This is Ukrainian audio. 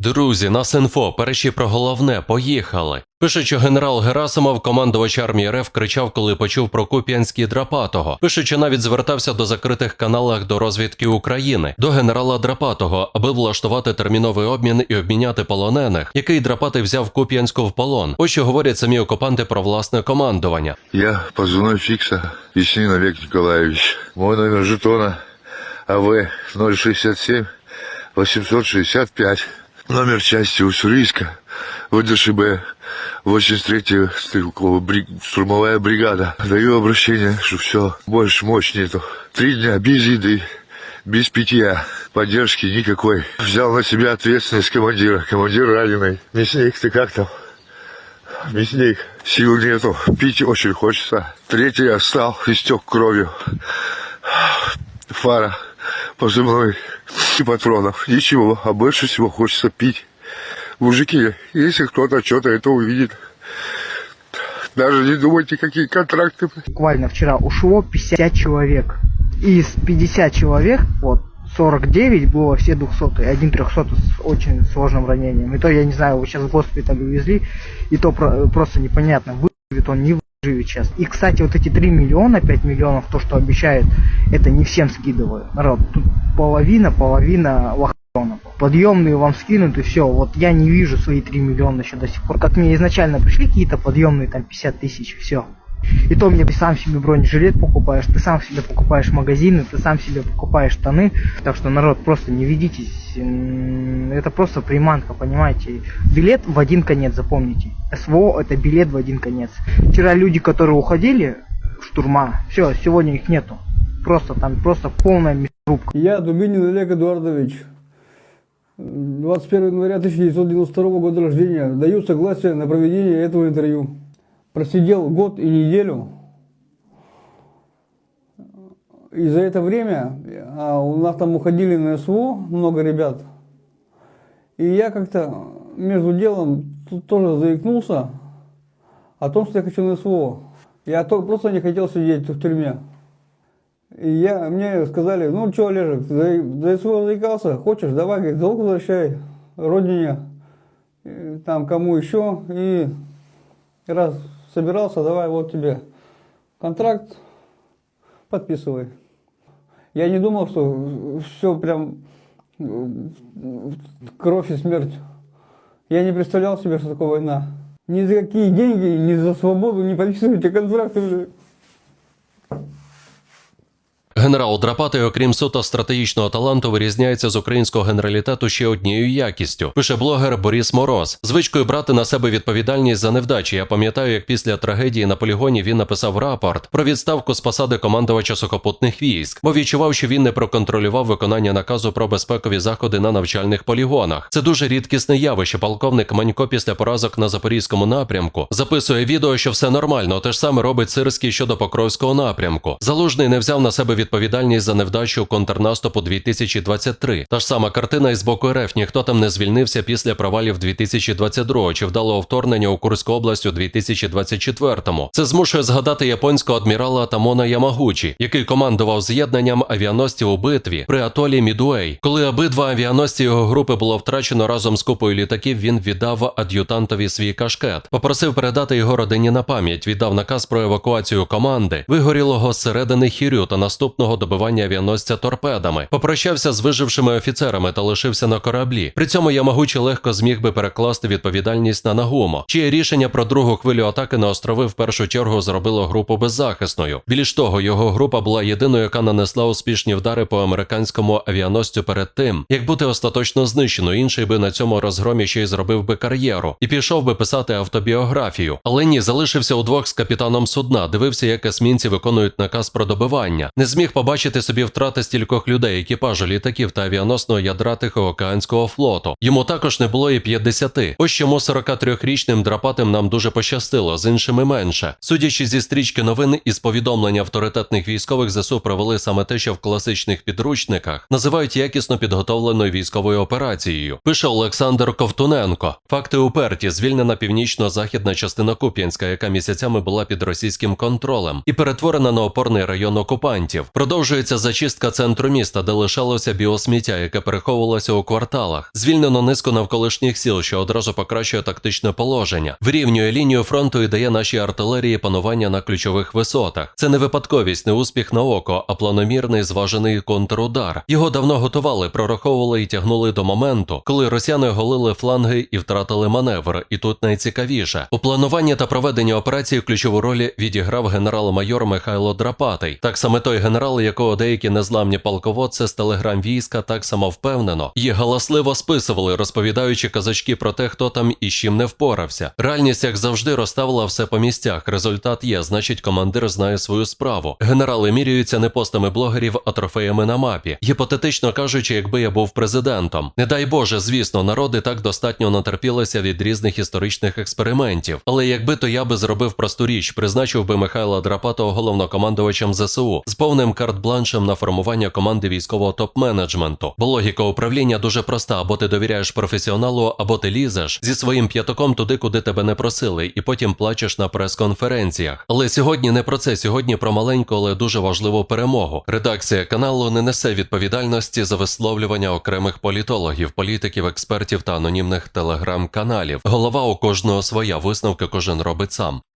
Друзі, нас інфо, перші про головне, поїхали. Пише, що генерал Герасимов, командувач армії РФ, кричав, коли почув про Куп'янський Драпатого. Пише, що навіть звертався до закритих каналах до розвідки України, до генерала Драпатого, аби влаштувати терміновий обмін і обміняти полонених, який Драпатий взяв Куп'янську в полон. Ось що говорять самі окупанти про власне командування. Я позывной Фикса, Веснин Олег Николаевич. Мой номер жетона АВ 067 865. Номер части Уссурийска, ВДШБ, 83-я стрелковая бри- штурмовая бригада. Даю обращение, что все, больше мощь нету. Три дня без еды, без питья, поддержки никакой. Взял на себя ответственность командира. Командир раненый. Мясник, ты как там? Мясник, сил нету, пить очень хочется. Третий остал, истек кровью. Фара, позывной и патронов. Ничего, а больше всего хочется пить. Мужики, если кто-то что-то это увидит, даже не думайте, какие контракты. Буквально вчера ушло 50 человек. Из 50 человек, вот, 49 было все 200 один 300 с очень сложным ранением. И то, я не знаю, его сейчас в госпиталь увезли, и то про- просто непонятно, выживет он, не выживет сейчас. И, кстати, вот эти 3 миллиона, 5 миллионов, то, что обещают, это не всем скидывают. Народ, тут половина, половина лоханов. Подъемные вам скинут и все. Вот я не вижу свои 3 миллиона еще до сих пор. Как мне изначально пришли какие-то подъемные, там 50 тысяч, все. И то мне ты сам себе бронежилет покупаешь, ты сам себе покупаешь магазины, ты сам себе покупаешь штаны. Так что, народ, просто не ведитесь. Это просто приманка, понимаете. Билет в один конец, запомните. СВО это билет в один конец. Вчера люди, которые уходили, штурма, все, сегодня их нету. Просто там, просто полная мясорубка. Я, Дубинин Олег Эдуардович, 21 января 1992 года рождения, даю согласие на проведение этого интервью. Просидел год и неделю. И за это время а, у нас там уходили на СВО много ребят. И я как-то между делом тоже заикнулся о том, что я хочу на СВО. Я то- просто не хотел сидеть в тюрьме. И я, мне сказали, ну что, Олежек, за, за СВО заикался, хочешь, давай, говорит, долг возвращай родине, там кому еще, и раз собирался, давай, вот тебе контракт, подписывай. Я не думал, что все прям э, кровь и смерть. Я не представлял себе, что такое война. Ни за какие деньги, ни за свободу не подписывайте контракты. Генерал Драпатий, окрім суто стратегічного таланту, вирізняється з українського генералітету ще однією якістю. Пише блогер Борис Мороз. Звичкою брати на себе відповідальність за невдачі. Я пам'ятаю, як після трагедії на полігоні він написав рапорт про відставку з посади командувача сухопутних військ, бо відчував, що він не проконтролював виконання наказу про безпекові заходи на навчальних полігонах. Це дуже рідкісне явище. Полковник Манько після поразок на запорізькому напрямку записує відео, що все нормально. Те ж саме робить Сирський щодо Покровського напрямку. Залужний не взяв на себе відповідальність за невдачу контрнаступу 2023. Та ж сама картина із боку РФ. Ніхто там не звільнився після провалів 2022 чи вдалого вторгнення у Курську область у 2024. Це змушує згадати японського адмірала Тамона Ямагучі, який командував з'єднанням авіаносців у битві при атолі Мідуей. Коли обидва авіаносці його групи було втрачено разом з купою літаків, він віддав ад'ютантові свій кашкет, попросив передати його родині на пам'ять. Віддав наказ про евакуацію команди, вигорілого зсередини хірю та наступного добивання авіаносця торпедами. Попрощався з вижившими офіцерами та лишився на кораблі. При цьому Ямагучі легко зміг би перекласти відповідальність на Нагумо, чиє рішення про другу хвилю атаки на острови в першу чергу зробило групу беззахисною. Більш того, його група була єдиною, яка нанесла успішні вдари по американському авіаносцю перед тим, як бути остаточно знищено. Інший би на цьому розгромі ще й зробив би кар'єру і пішов би писати автобіографію. Але ні, залишився удвох з капітаном судна, дивився, як есмінці виконують наказ про добивання. Не зміг побачити собі втрати стількох людей, екіпажу літаків та авіаносного ядра Тихоокеанського флоту. Йому також не було і 50. Ось чому 43-річним драпатим нам дуже пощастило, з іншими менше. Судячи зі стрічки новин із повідомлення авторитетних військових ЗСУ провели саме те, що в класичних підручниках називають якісно підготовленою військовою операцією. Пише Олександр Ковтуненко. Факти уперті звільнена північно-західна частина Куп'янська, яка місяцями була під російським контролем, і перетворена на опорний район окупантів. Продовжується зачистка центру міста, де лишалося біосміття, яке переховувалося у кварталах. Звільнено низку навколишніх сіл, що одразу покращує тактичне положення, вирівнює лінію фронту і дає нашій артилерії панування на ключових висотах. Це не випадковість, не успіх на око, а планомірний зважений контрудар. Його давно готували, прораховували і тягнули до моменту, коли росіяни голили фланги і втратили маневр. І тут найцікавіше у плануванні та проведенні операції ключову роль відіграв генерал-майор Михайло Драпатий. Так саме той генерал, якого деякі незламні полководці з телеграм війська так само впевнено і галасливо списували, розповідаючи казачки про те, хто там і з чим не впорався. Реальність, як завжди, розставила все по місцях. Результат є, значить, командир знає свою справу. Генерали міряються не постами блогерів, а трофеями на мапі. Гіпотетично кажучи, якби я був президентом. Не дай Боже, звісно, народи так достатньо натерпілися від різних історичних експериментів. Але якби то я би зробив просту річ, призначив би Михайла Драпатого головнокомандувачем ЗСУ з повним карт-бланшем на формування команди військового топ-менеджменту. Бо логіка управління дуже проста: або ти довіряєш професіоналу, або ти лізеш зі своїм п'ятаком туди, куди тебе не просили, і потім плачеш на прес-конференціях. Але сьогодні не про це. Сьогодні про маленьку, але дуже важливу перемогу. Редакція каналу не несе відповідальності за висловлювання окремих політологів, політиків, експертів та анонімних телеграм-каналів. Голова у кожного своя висновки кожен робить сам.